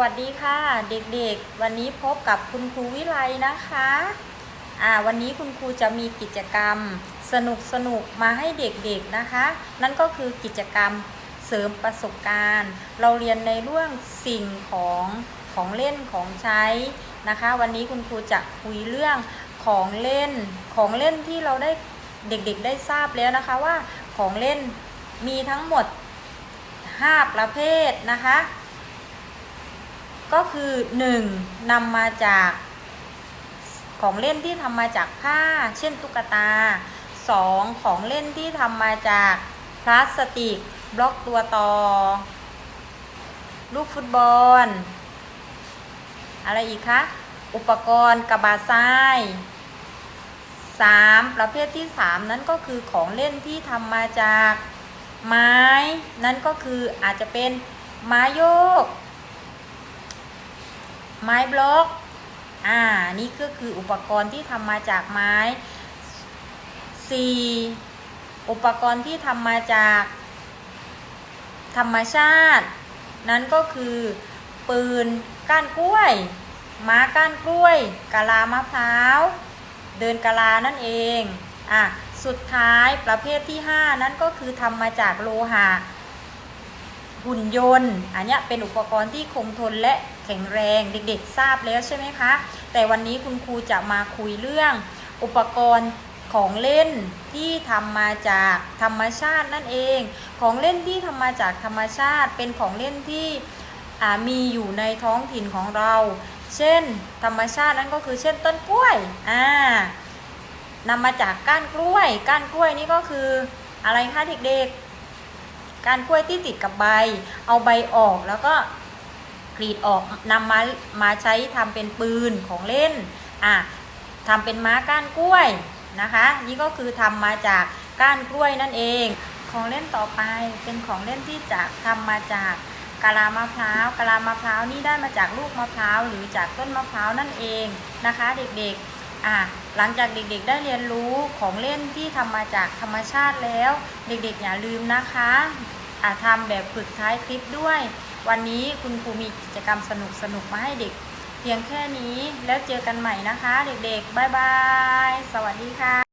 วัสดีค่ะ เด็กๆ วันนี้พบกับคุณครูวิไลนะคะอ่าวันนี้คุณครูจะมีกิจกรรมสนุกๆมาให้เด็กๆนะคะ นั่นก็คือกิจกรรมเสริมประสบการณ์ เราเรียนในเรื่องสิ่งของของเล่นของใช้นะคะ วันนี้คุณครูจะคุยเรื่องของเล่นของเล่นที่เราได้เด็กๆ ได้ทราบแล้วนะคะว่าของเล่นมีทั้งหมด 5 ประเภทนะคะ ก็คือ 1. นำมาจากของเล่นที่ทำมาจากผ้า เช่นตุ๊กตา 2. ของเล่นที่ทำมาจากพลาสติก บล็อกตัวต่อ ลูกฟุตบอล อะไรอีกคะ อุปกรณ์กระบาทราย 3. ประเภทที่ 3 นั้นก็คือของเล่นที่ทำมาจากไม้ นั่นก็คืออาจจะเป็นไม้โยก ไม้บล็อก อ่า นี่ก็คืออุปกรณ์ที่ทำมาจากไม้ 4. อุปกรณ์ที่ทำมาจาก ธรรมชาติ นั้นก็คือปืนก้านกล้วย ม้าก้านกล้วย กะลามะพร้าว เดินกะลานั่นเอง อะ สุดท้ายประเภทที่ 5 นั่นก็คือทำมาจากโลหะ หุ่นยนต์ อันนี้เป็นอุปกรณ์ที่คงทนและแข็งแรงเด็กๆ ทราบแล้วใช่ไหมคะ แต่วันนี้คุณครูจะมาคุยเรื่องอุปกรณ์ของเล่นที่ทำมาจากธรรมชาตินั่นเอง ของเล่นที่ทำมาจากธรรมชาติ เป็นของเล่นที่มีอยู่ในท้องถิ่นของเรา เช่น ธรรมชาตินั่นก็คือเช่นต้นกล้วยอ่านำมาจากก้านกล้วย ก้านกล้วยนี่ก็คืออะไรคะเด็กๆ การกล้วยที่ติดกับใบ เอาใบออกแล้วก็กรีดออกนำมามาใช้ทำเป็นปืนของเล่นอะทำเป็นม้าก้านกล้วยนะคะ นี่ก็คือทำมาจากก้านกล้วยนั่นเอง ของเล่นต่อไปเป็นของเล่นที่จะทำมาจากกะลามะพร้าวกะลามะพร้าวนี่ได้มาจากลูกมะพร้าวหรือจากต้นมะพร้าวนั่นเองนะคะ เด็กๆอะหลังจากเด็กๆ ได้เรียนรู้ของเล่นที่ทำมาจากธรรมชาติแล้ว เด็กๆอย่าลืมนะคะ ทำแบบฝึกท้ายคลิปด้วย วันนี้คุณครูมีกิจกรรมสนุกๆมาให้เด็ก เพียงแค่นี้แล้วเจอกันใหม่นะคะ เด็กๆ บ๊ายบาย สวัสดีค่ะ